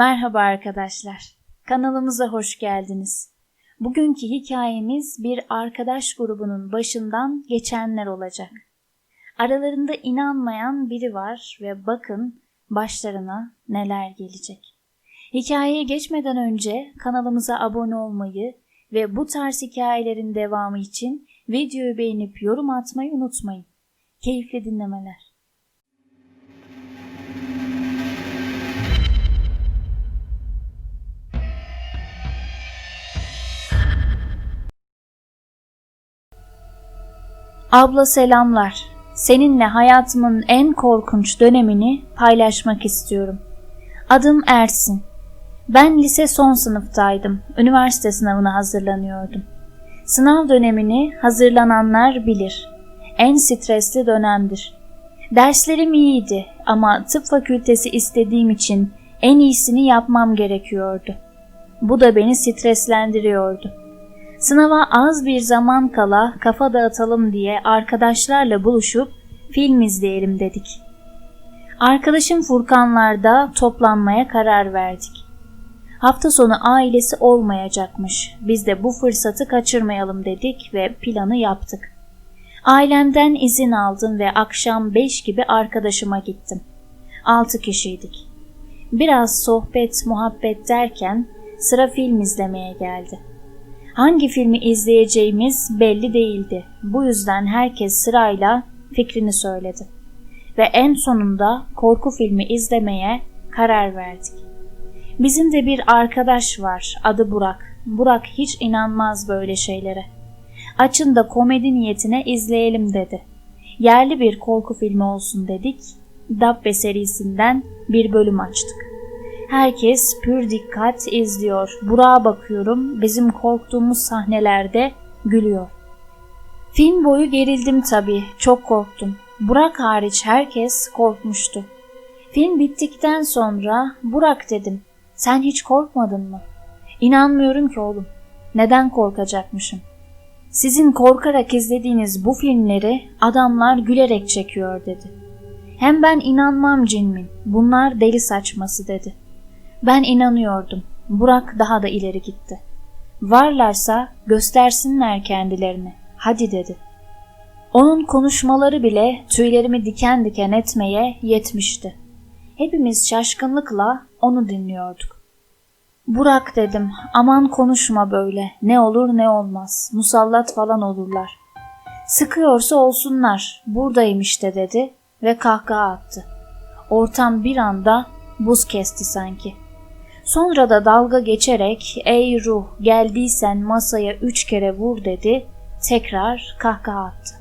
Merhaba arkadaşlar. Kanalımıza hoş geldiniz. Bugünkü hikayemiz bir arkadaş grubunun başından geçenler olacak. Aralarında inanmayan biri var ve bakın başlarına neler gelecek. Hikayeye geçmeden önce kanalımıza abone olmayı ve bu tarz hikayelerin devamı için videoyu beğenip yorum atmayı unutmayın. Keyifli dinlemeler. Abla selamlar. Seninle hayatımın en korkunç dönemini paylaşmak istiyorum. Adım Ersin. Ben lise son sınıftaydım. Üniversite sınavına hazırlanıyordum. Sınav dönemini hazırlananlar bilir. En stresli dönemdir. Derslerim iyiydi ama tıp fakültesi istediğim için en iyisini yapmam gerekiyordu. Bu da beni streslendiriyordu. Sınava az bir zaman kala kafa dağıtalım diye arkadaşlarla buluşup film izleyelim dedik. Arkadaşım Furkanlar'da toplanmaya karar verdik. Hafta sonu ailesi olmayacakmış. Biz de bu fırsatı kaçırmayalım dedik ve planı yaptık. Ailemden izin aldım ve akşam 5 gibi arkadaşıma gittim. 6 kişiydik. Biraz sohbet, muhabbet derken sıra film izlemeye geldi. Hangi filmi izleyeceğimiz belli değildi. Bu yüzden herkes sırayla fikrini söyledi. Ve en sonunda korku filmi izlemeye karar verdik. Bizim de bir arkadaş var, adı Burak. Burak hiç inanmaz böyle şeylere. Açın da komedi niyetine izleyelim dedi. Yerli bir korku filmi olsun dedik. Dabbe serisinden bir bölüm açtık. Herkes pür dikkat izliyor. Burak'a bakıyorum. Bizim korktuğumuz sahnelerde gülüyor. Film boyu gerildim tabii. Çok korktum. Burak hariç herkes korkmuştu. Film bittikten sonra Burak dedim. Sen hiç korkmadın mı? İnanmıyorum ki oğlum. Neden korkacakmışım? Sizin korkarak izlediğiniz bu filmleri adamlar gülerek çekiyor dedi. Hem ben inanmam cinmin. Bunlar deli saçması dedi. Ben inanıyordum. Burak daha da ileri gitti. Varlarsa göstersinler kendilerini. Hadi dedi. Onun konuşmaları bile tüylerimi diken diken etmeye yetmişti. Hepimiz şaşkınlıkla onu dinliyorduk. Burak dedim, aman konuşma böyle, ne olur ne olmaz, musallat falan olurlar. Sıkıyorsa olsunlar, buradayım işte dedi ve kahkaha attı. Ortam bir anda buz kesti sanki. Sonra da dalga geçerek ''Ey ruh geldiysen masaya üç kere vur'' dedi. Tekrar kahkaha attı.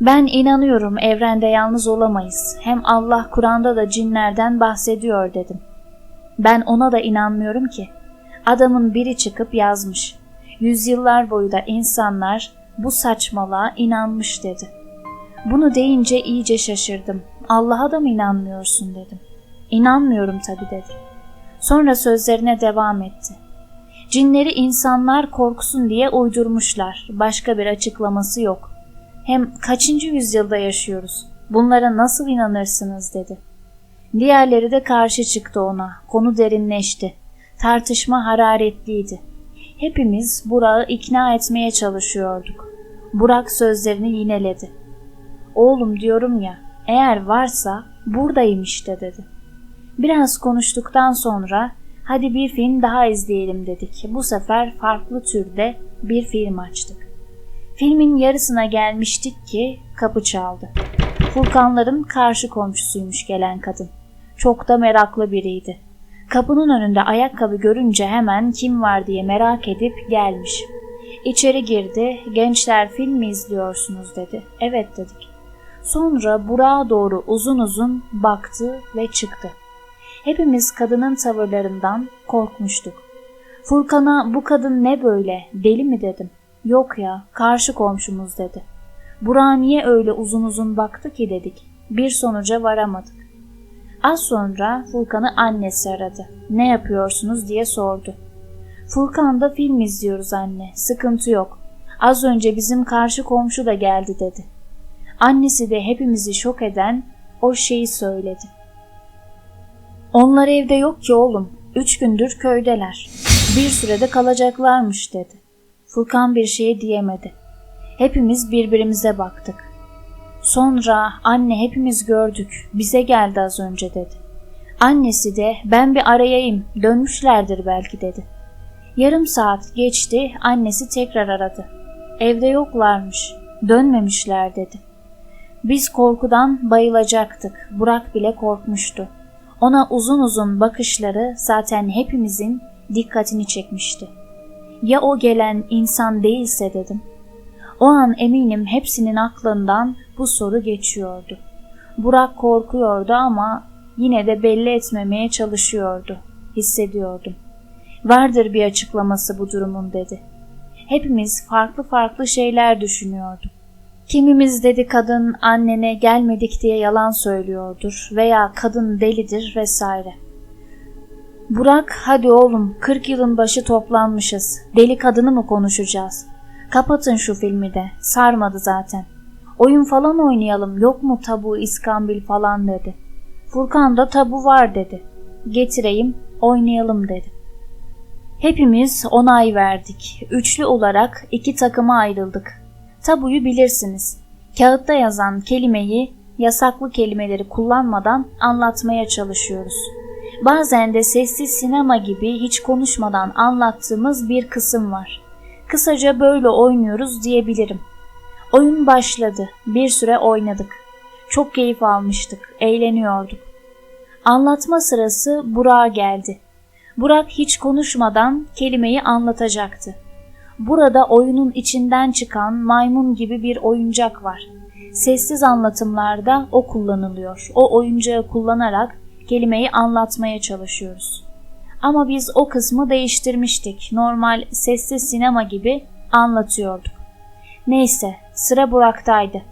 Ben inanıyorum evrende yalnız olamayız. Hem Allah Kur'an'da da cinlerden bahsediyor dedim. Ben ona da inanmıyorum ki. Adamın biri çıkıp yazmış. Yüzyıllar boyu da insanlar bu saçmalığa inanmış dedi. Bunu deyince iyice şaşırdım. Allah'a da mı inanmıyorsun dedim. İnanmıyorum tabi dedi. Sonra sözlerine devam etti. Cinleri insanlar korksun diye uydurmuşlar. Başka bir açıklaması yok. Hem kaçıncı yüzyılda yaşıyoruz? Bunlara nasıl inanırsınız dedi. Diğerleri de karşı çıktı ona. Konu derinleşti. Tartışma hararetliydi. Hepimiz Burak'ı ikna etmeye çalışıyorduk. Burak sözlerini yineledi. Oğlum diyorum ya, eğer varsa buradayım işte dedi.'' Biraz konuştuktan sonra hadi bir film daha izleyelim dedik. Bu sefer farklı türde bir film açtık. Filmin yarısına gelmiştik ki kapı çaldı. Furkanların karşı komşusuymuş gelen kadın. Çok da meraklı biriydi. Kapının önünde ayakkabı görünce hemen kim var diye merak edip gelmiş. İçeri girdi, gençler film mi izliyorsunuz dedi. Evet dedik. Sonra Burak'a doğru uzun uzun baktı ve çıktı. Hepimiz kadının tavırlarından korkmuştuk. Furkan'a bu kadın ne böyle, deli mi dedim. Yok ya, karşı komşumuz dedi. Burak'a niye öyle uzun uzun baktı ki dedik. Bir sonuca varamadık. Az sonra Furkan'ı annesi aradı. Ne yapıyorsunuz diye sordu. Furkan'da film izliyoruz anne, sıkıntı yok. Az önce bizim karşı komşu da geldi dedi. Annesi de hepimizi şok eden o şeyi söyledi. Onlar evde yok ki oğlum. Üç gündür köydeler. Bir sürede kalacaklarmış dedi. Furkan bir şey diyemedi. Hepimiz birbirimize baktık. Sonra anne hepimiz gördük. Bize geldi az önce dedi. Annesi de ben bir arayayım dönmüşlerdir belki dedi. Yarım saat geçti annesi tekrar aradı. Evde yoklarmış dönmemişler dedi. Biz korkudan bayılacaktık. Burak bile korkmuştu. Ona uzun uzun bakışları zaten hepimizin dikkatini çekmişti. Ya o gelen insan değilse dedim. O an eminim hepsinin aklından bu soru geçiyordu. Burak korkuyordu ama yine de belli etmemeye çalışıyordu. Hissediyordum. Vardır bir açıklaması bu durumun dedi. Hepimiz farklı farklı şeyler düşünüyorduk. Kimimiz dedi kadın annene gelmedik diye yalan söylüyordur veya kadın delidir vesaire. Burak hadi oğlum 40 yılın başı toplanmışız. Deli kadını mı konuşacağız? Kapatın şu filmi de. Sarmadı zaten. Oyun falan oynayalım yok mu tabu iskambil falan dedi. Furkan da tabu var dedi. Getireyim oynayalım dedi. Hepimiz onay verdik. Üçlü olarak iki takıma ayrıldık. Tabuyu bilirsiniz. Kağıtta yazan kelimeyi yasaklı kelimeleri kullanmadan anlatmaya çalışıyoruz. Bazen de sessiz sinema gibi hiç konuşmadan anlattığımız bir kısım var. Kısaca böyle oynuyoruz diyebilirim. Oyun başladı. Bir süre oynadık. Çok keyif almıştık. Eğleniyorduk. Anlatma sırası Burak'a geldi. Burak hiç konuşmadan kelimeyi anlatacaktı. Burada oyunun içinden çıkan maymun gibi bir oyuncak var. Sessiz anlatımlarda o kullanılıyor. O oyuncağı kullanarak kelimeyi anlatmaya çalışıyoruz. Ama biz o kısmı değiştirmiştik. Normal sessiz sinema gibi anlatıyorduk. Neyse sıra Burak'taydı.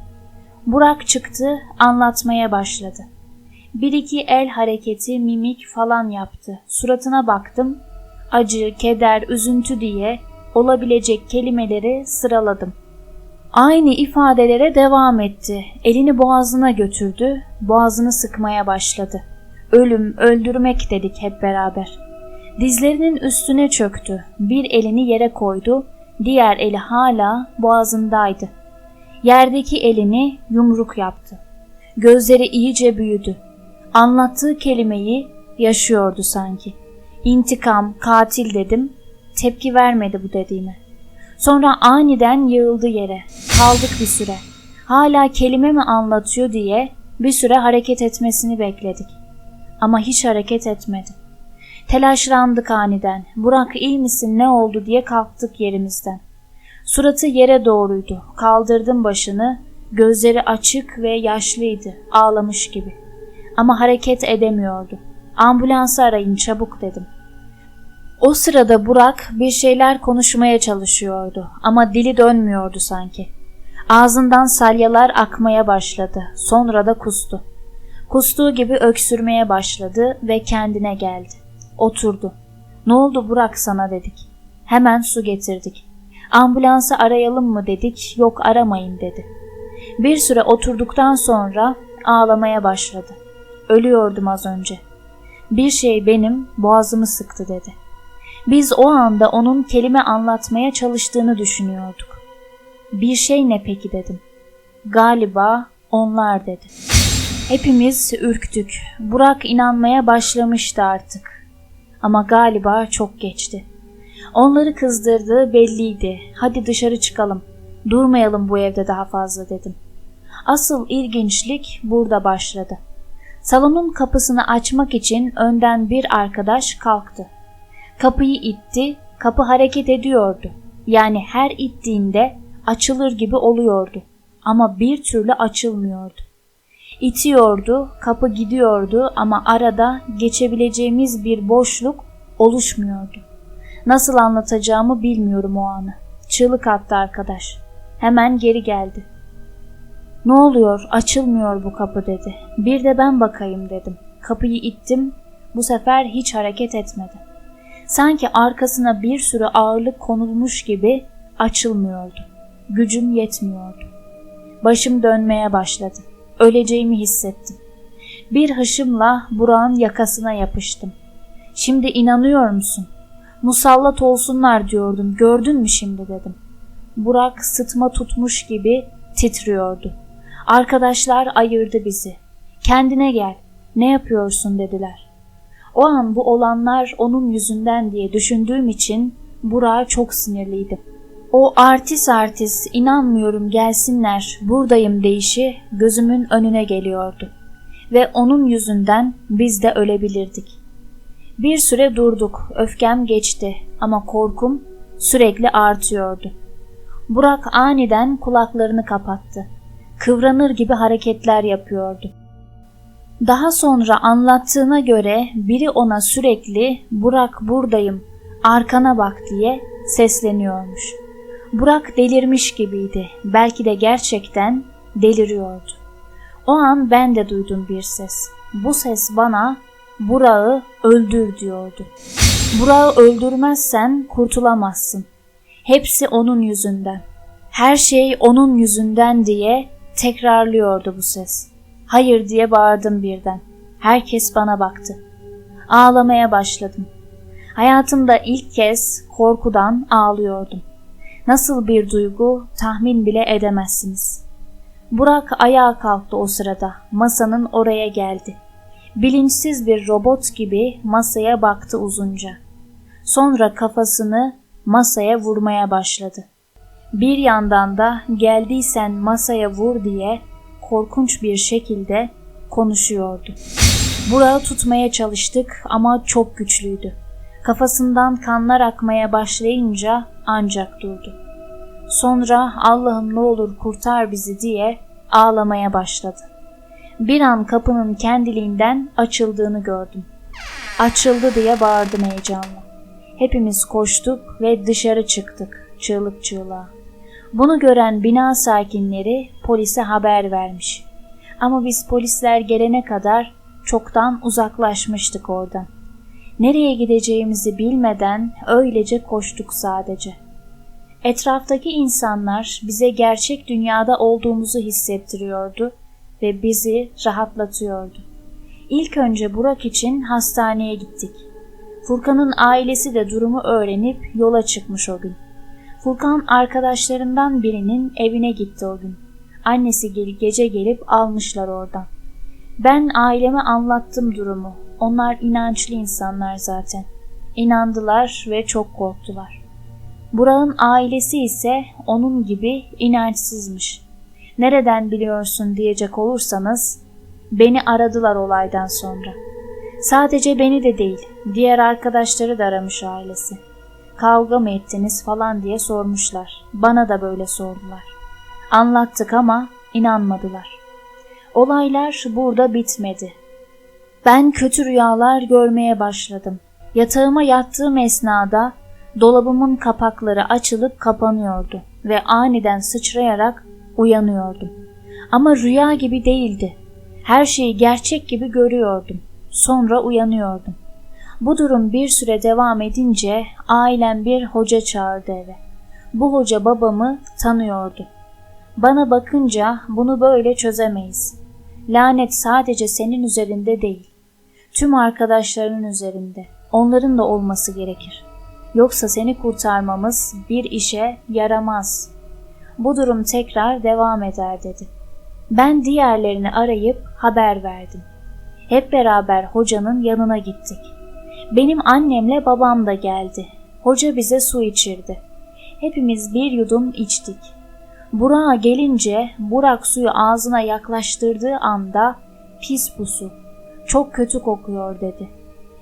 Burak çıktı anlatmaya başladı. Bir iki el hareketi, mimik falan yaptı. Suratına baktım. Acı, keder, üzüntü diye olabilecek kelimeleri sıraladım. Aynı ifadelere devam etti. Elini boğazına götürdü, boğazını sıkmaya başladı. Ölüm, öldürmek dedik hep beraber. Dizlerinin üstüne çöktü. Bir elini yere koydu, diğer eli hala boğazındaydı. Yerdeki elini yumruk yaptı. Gözleri iyice büyüdü. Anlattığı kelimeyi yaşıyordu sanki. İntikam, katil dedim. Tepki vermedi bu dediğime. Sonra aniden yığıldı yere. Kaldık bir süre. Hala kelime mi anlatıyor diye bir süre hareket etmesini bekledik. Ama hiç hareket etmedi. Telaşlandık aniden. Burak iyi misin ne oldu diye kalktık yerimizden. Suratı yere doğruydu. Kaldırdım başını. Gözleri açık ve yaşlıydı. Ağlamış gibi. Ama hareket edemiyordu. Ambulansı arayın çabuk dedim. O sırada Burak bir şeyler konuşmaya çalışıyordu ama dili dönmüyordu sanki. Ağzından salyalar akmaya başladı. Sonra da kustu. Kustuğu gibi öksürmeye başladı ve kendine geldi. Oturdu. Ne oldu Burak sana dedik. Hemen su getirdik. Ambulansı arayalım mı dedik. Yok aramayın dedi. Bir süre oturduktan sonra ağlamaya başladı. Ölüyordum az önce. Bir şey benim boğazımı sıktı dedi. Biz o anda onun kelime anlatmaya çalıştığını düşünüyorduk. Bir şey ne peki dedim. Galiba onlar dedi. Hepimiz ürktük. Burak inanmaya başlamıştı artık. Ama galiba çok geçti. Onları kızdırdığı belliydi. Hadi dışarı çıkalım. Durmayalım bu evde daha fazla dedim. Asıl ilginçlik burada başladı. Salonun kapısını açmak için önden bir arkadaş kalktı. Kapıyı itti, kapı hareket ediyordu. Yani her ittiğinde açılır gibi oluyordu. Ama bir türlü açılmıyordu. İtiyordu, kapı gidiyordu ama arada geçebileceğimiz bir boşluk oluşmuyordu. Nasıl anlatacağımı bilmiyorum o anı. Çığlık attı arkadaş. Hemen geri geldi. Ne oluyor, açılmıyor bu kapı dedi. Bir de ben bakayım dedim. Kapıyı ittim, bu sefer hiç hareket etmedi. Sanki arkasına bir sürü ağırlık konulmuş gibi açılmıyordu. Gücüm yetmiyordu. Başım dönmeye başladı. Öleceğimi hissettim. Bir hışımla Burak'ın yakasına yapıştım. Şimdi inanıyor musun? Musallat olsunlar diyordum. Gördün mü şimdi dedim. Burak sıtma tutmuş gibi titriyordu. Arkadaşlar ayırdı bizi. Kendine gel. Ne yapıyorsun dediler. O an bu olanlar onun yüzünden diye düşündüğüm için Burak'a çok sinirliydim. O artis artis inanmıyorum gelsinler buradayım deyişi gözümün önüne geliyordu. Ve onun yüzünden biz de ölebilirdik. Bir süre durduk, öfkem geçti ama korkum sürekli artıyordu. Burak aniden kulaklarını kapattı. Kıvranır gibi hareketler yapıyordu. Daha sonra anlattığına göre biri ona sürekli Burak buradayım, arkana bak diye sesleniyormuş. Burak delirmiş gibiydi. Belki de gerçekten deliriyordu. O an ben de duydum bir ses. Bu ses bana Burak'ı öldür diyordu. Burak'ı öldürmezsen kurtulamazsın. Hepsi onun yüzünden. Her şey onun yüzünden diye tekrarlıyordu bu ses. Hayır diye bağırdım birden. Herkes bana baktı. Ağlamaya başladım. Hayatımda ilk kez korkudan ağlıyordum. Nasıl bir duygu tahmin bile edemezsiniz. Burak ayağa kalktı o sırada. Masanın oraya geldi. Bilinçsiz bir robot gibi masaya baktı uzunca. Sonra kafasını masaya vurmaya başladı. Bir yandan da geldiysen masaya vur diye korkunç bir şekilde konuşuyordu. Burak'ı tutmaya çalıştık ama çok güçlüydü. Kafasından kanlar akmaya başlayınca ancak durdu. Sonra Allah'ım ne olur kurtar bizi diye ağlamaya başladı. Bir an kapının kendiliğinden açıldığını gördüm. Açıldı diye bağırdım heyecanla. Hepimiz koştuk ve dışarı çıktık çığlık çığlığa. Bunu gören bina sakinleri polise haber vermiş. Ama biz polisler gelene kadar çoktan uzaklaşmıştık oradan. Nereye gideceğimizi bilmeden öylece koştuk sadece. Etraftaki insanlar bize gerçek dünyada olduğumuzu hissettiriyordu ve bizi rahatlatıyordu. İlk önce Burak için hastaneye gittik. Furkan'ın ailesi de durumu öğrenip yola çıkmış o gün. Furkan arkadaşlarından birinin evine gitti o gün. Annesi gece gelip almışlar oradan. Ben aileme anlattım durumu. Onlar inançlı insanlar zaten. İnandılar ve çok korktular. Burak'ın ailesi ise onun gibi inançsızmış. Nereden biliyorsun diyecek olursanız beni aradılar olaydan sonra. Sadece beni de değil, diğer arkadaşları da aramış ailesi. Kavga mı ettiniz falan diye sormuşlar. Bana da böyle sordular. Anlattık ama inanmadılar. Olaylar burada bitmedi. Ben kötü rüyalar görmeye başladım. Yatağıma yattığım esnada dolabımın kapakları açılıp kapanıyordu ve aniden sıçrayarak uyanıyordum. Ama rüya gibi değildi. Her şeyi gerçek gibi görüyordum. Sonra uyanıyordum. Bu durum bir süre devam edince ailem bir hoca çağırdı eve. Bu hoca babamı tanıyordu. Bana bakınca bunu böyle çözemeyiz. Lanet sadece senin üzerinde değil. Tüm arkadaşlarının üzerinde. Onların da olması gerekir. Yoksa seni kurtarmamız bir işe yaramaz. Bu durum tekrar devam eder dedi. Ben diğerlerini arayıp haber verdim. Hep beraber hocanın yanına gittik. Benim annemle babam da geldi. Hoca bize su içirdi. Hepimiz bir yudum içtik. Burak'a gelince Burak suyu ağzına yaklaştırdığı anda pis bu su. Çok kötü kokuyor dedi.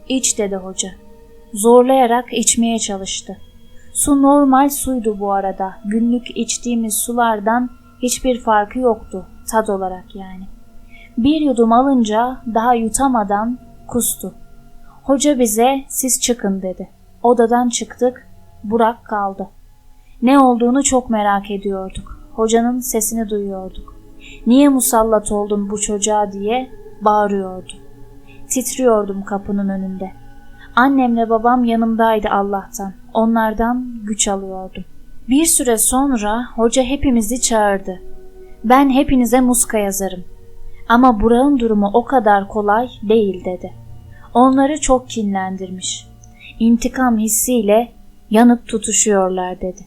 İç dedi hoca. Zorlayarak içmeye çalıştı. Su normal suydu bu arada. Günlük içtiğimiz sulardan hiçbir farkı yoktu tad olarak yani. Bir yudum alınca daha yutamadan kustu. Hoca bize siz çıkın dedi. Odadan çıktık, Burak kaldı. Ne olduğunu çok merak ediyorduk. Hocanın sesini duyuyorduk. Niye musallat oldun bu çocuğa diye bağırıyordu. Titriyordum kapının önünde. Annemle babam yanımdaydı Allah'tan. Onlardan güç alıyordum. Bir süre sonra hoca hepimizi çağırdı. Ben hepinize muska yazarım. Ama Burak'ın durumu o kadar kolay değil dedi. Onları çok kinlendirmiş. İntikam hissiyle yanıp tutuşuyorlar dedi.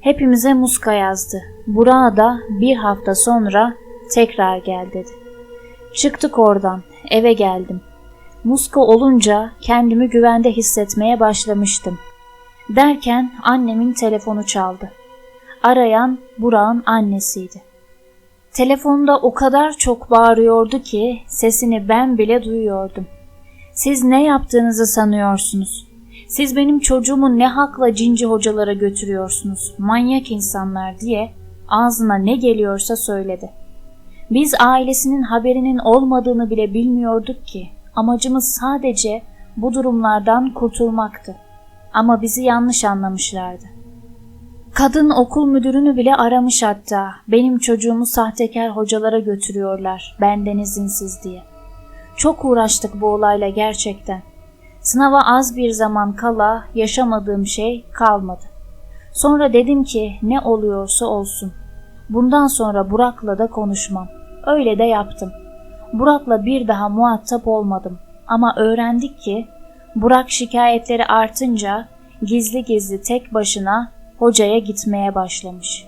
Hepimize muska yazdı. Burak'a da bir hafta sonra tekrar gel dedi. Çıktık oradan, eve geldim. Muska olunca kendimi güvende hissetmeye başlamıştım. Derken annemin telefonu çaldı. Arayan Burak'ın annesiydi. Telefonda o kadar çok bağırıyordu ki sesini ben bile duyuyordum. Siz ne yaptığınızı sanıyorsunuz? Siz benim çocuğumu ne hakla cinci hocalara götürüyorsunuz? Manyak insanlar diye ağzına ne geliyorsa söyledi. Biz ailesinin haberinin olmadığını bile bilmiyorduk ki. Amacımız sadece bu durumlardan kurtulmaktı. Ama bizi yanlış anlamışlardı. Kadın okul müdürünü bile aramış hatta. Benim çocuğumu sahtekar hocalara götürüyorlar benden izinsiz diye. Çok uğraştık bu olayla gerçekten. Sınava az bir zaman kala yaşamadığım şey kalmadı. Sonra dedim ki ne oluyorsa olsun. Bundan sonra Burak'la da konuşmam. Öyle de yaptım. Burak'la bir daha muhatap olmadım. Ama öğrendik ki Burak şikayetleri artınca gizli gizli tek başına hocaya gitmeye başlamış.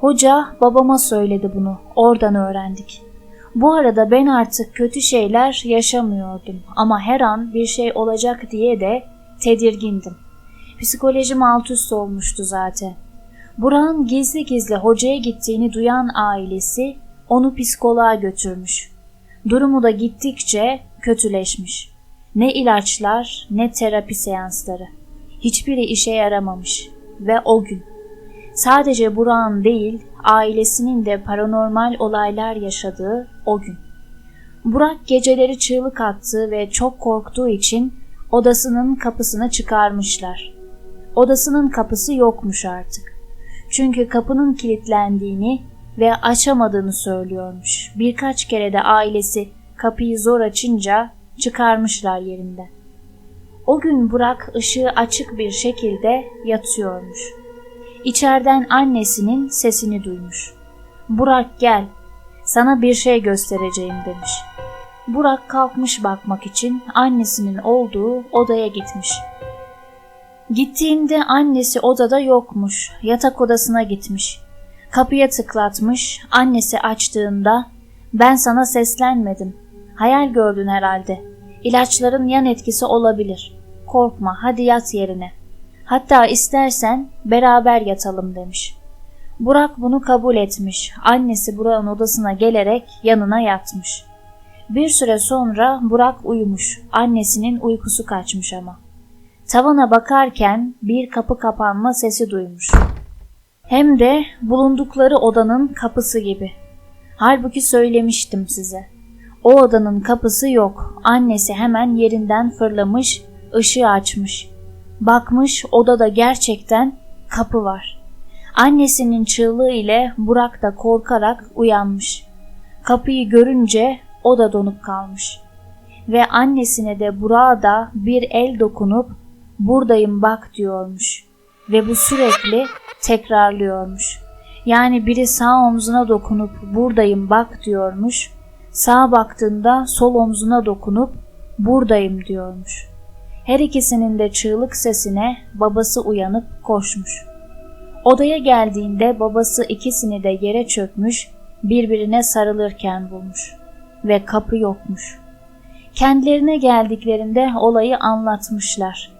Hoca babama söyledi bunu. Oradan öğrendik. Bu arada ben artık kötü şeyler yaşamıyordum ama her an bir şey olacak diye de tedirgindim. Psikolojim alt üst olmuştu zaten. Burak'ın gizli gizli hocaya gittiğini duyan ailesi onu psikoloğa götürmüş. Durumu da gittikçe kötüleşmiş. Ne ilaçlar ne terapi seansları. Hiçbiri işe yaramamış ve o gün sadece Burak'ın değil ailesinin de paranormal olaylar yaşadığı o gün. Burak geceleri çığlık attı ve çok korktuğu için odasının kapısını çıkarmışlar. Odasının kapısı yokmuş artık. Çünkü kapının kilitlendiğini ve açamadığını söylüyormuş. Birkaç kere de ailesi kapıyı zor açınca çıkarmışlar yerinden. O gün Burak ışığı açık bir şekilde yatıyormuş. İçeriden annesinin sesini duymuş. Burak gel, sana bir şey göstereceğim demiş. Burak kalkmış bakmak için annesinin olduğu odaya gitmiş. Gittiğinde annesi odada yokmuş, yatak odasına gitmiş. Kapıya tıklatmış, annesi açtığında ben sana seslenmedim. Hayal gördün herhalde. İlaçların yan etkisi olabilir. Korkma, hadi yat yerine. Hatta istersen beraber yatalım demiş. Burak bunu kabul etmiş. Annesi Burak'ın odasına gelerek yanına yatmış. Bir süre sonra Burak uyumuş. Annesinin uykusu kaçmış ama. Tavana bakarken bir kapı kapanma sesi duymuş. Hem de bulundukları odanın kapısı gibi. Halbuki söylemiştim size. O odanın kapısı yok. Annesi hemen yerinden fırlamış, ışığı açmış. Bakmış odada gerçekten kapı var. Annesinin çığlığı ile Burak da korkarak uyanmış. Kapıyı görünce o da donup kalmış. Ve annesine de Burak'a da bir el dokunup buradayım bak diyormuş. Ve bu sürekli tekrarlıyormuş. Yani biri sağ omzuna dokunup buradayım bak diyormuş. Sağa baktığında sol omzuna dokunup buradayım diyormuş. Her ikisinin de çığlık sesine babası uyanıp koşmuş. Odaya geldiğinde babası ikisini de yere çökmüş, birbirine sarılırken bulmuş ve kapı yokmuş. Kendilerine geldiklerinde olayı anlatmışlar.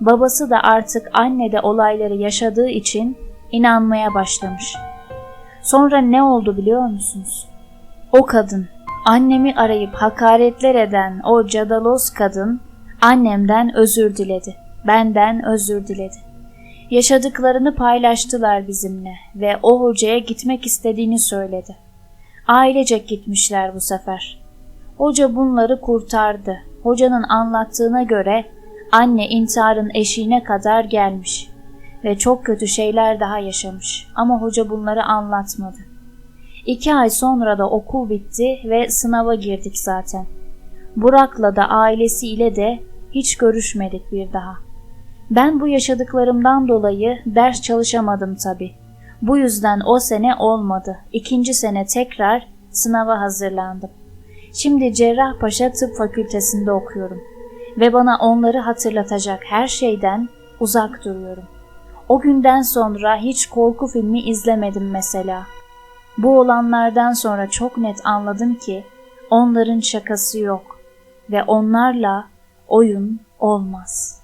Babası da artık anne de olayları yaşadığı için inanmaya başlamış. Sonra ne oldu biliyor musunuz? O kadın, annemi arayıp hakaretler eden o cadalos kadın annemden özür diledi. Benden özür diledi. Yaşadıklarını paylaştılar bizimle ve o hocaya gitmek istediğini söyledi. Ailecek gitmişler bu sefer. Hoca bunları kurtardı. Hocanın anlattığına göre anne intiharın eşiğine kadar gelmiş ve çok kötü şeyler daha yaşamış ama hoca bunları anlatmadı. İki ay sonra da okul bitti ve sınava girdik zaten. Burak'la da ailesiyle de hiç görüşmedik bir daha. Ben bu yaşadıklarımdan dolayı ders çalışamadım tabi. Bu yüzden o sene olmadı. İkinci sene tekrar sınava hazırlandım. Şimdi Cerrahpaşa Tıp Fakültesinde okuyorum ve bana onları hatırlatacak her şeyden uzak duruyorum. O günden sonra hiç korku filmi izlemedim mesela. Bu olanlardan sonra çok net anladım ki onların şakası yok ve onlarla oyun olmaz.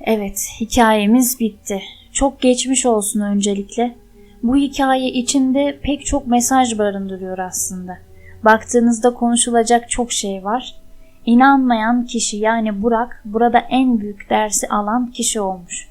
Evet, hikayemiz bitti. Çok geçmiş olsun öncelikle. Bu hikaye içinde pek çok mesaj barındırıyor aslında. Baktığınızda konuşulacak çok şey var. İnanmayan kişi yani Burak burada en büyük dersi alan kişi olmuş.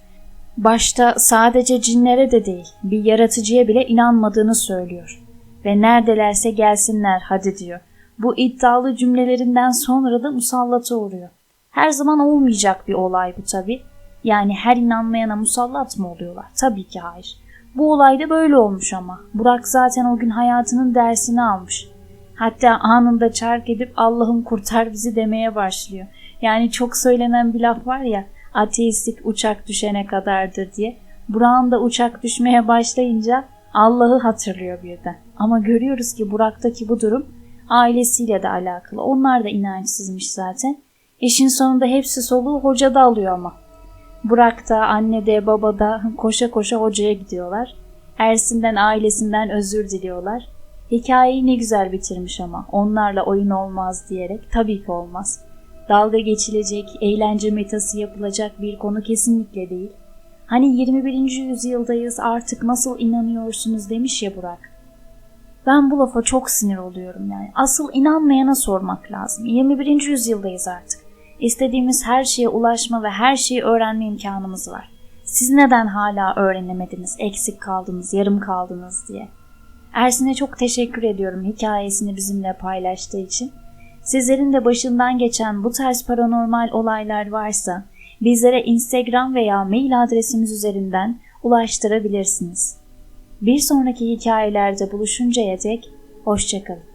Başta sadece cinlere de değil, bir yaratıcıya bile inanmadığını söylüyor. Ve neredelerse gelsinler hadi diyor. Bu iddialı cümlelerinden sonra da musallata uğruyor. Her zaman olmayacak bir olay bu tabi. Yani her inanmayana musallat mı oluyorlar? Tabii ki hayır. Bu olayda böyle olmuş ama. Burak zaten o gün hayatının dersini almış. Hatta anında çark edip Allah'ım kurtar bizi demeye başlıyor. Yani çok söylenen bir laf var ya ateistlik uçak düşene kadardır diye. Burak'ın da uçak düşmeye başlayınca Allah'ı hatırlıyor birden. Ama görüyoruz ki Burak'taki bu durum ailesiyle de alakalı. Onlar da inançsızmış zaten. İşin sonunda hepsi soluğu hocada alıyor ama. Burak da, anne de, baba da koşa koşa hocaya gidiyorlar. Ersin'den, ailesinden özür diliyorlar. Hikayeyi ne güzel bitirmiş ama onlarla oyun olmaz diyerek tabii ki olmaz. Dalga geçilecek, eğlence metası yapılacak bir konu kesinlikle değil. Hani 21. yüzyıldayız artık nasıl inanıyorsunuz demiş ya Burak. Ben bu lafa çok sinir oluyorum yani. Asıl inanmayana sormak lazım. 21. yüzyıldayız artık. İstediğimiz her şeye ulaşma ve her şeyi öğrenme imkanımız var. Siz neden hala öğrenemediniz, eksik kaldınız, yarım kaldınız diye. Ersin'e çok teşekkür ediyorum hikayesini bizimle paylaştığı için. Sizlerin de başından geçen bu tarz paranormal olaylar varsa bizlere Instagram veya mail adresimiz üzerinden ulaştırabilirsiniz. Bir sonraki hikayelerde buluşuncaya dek hoşçakalın.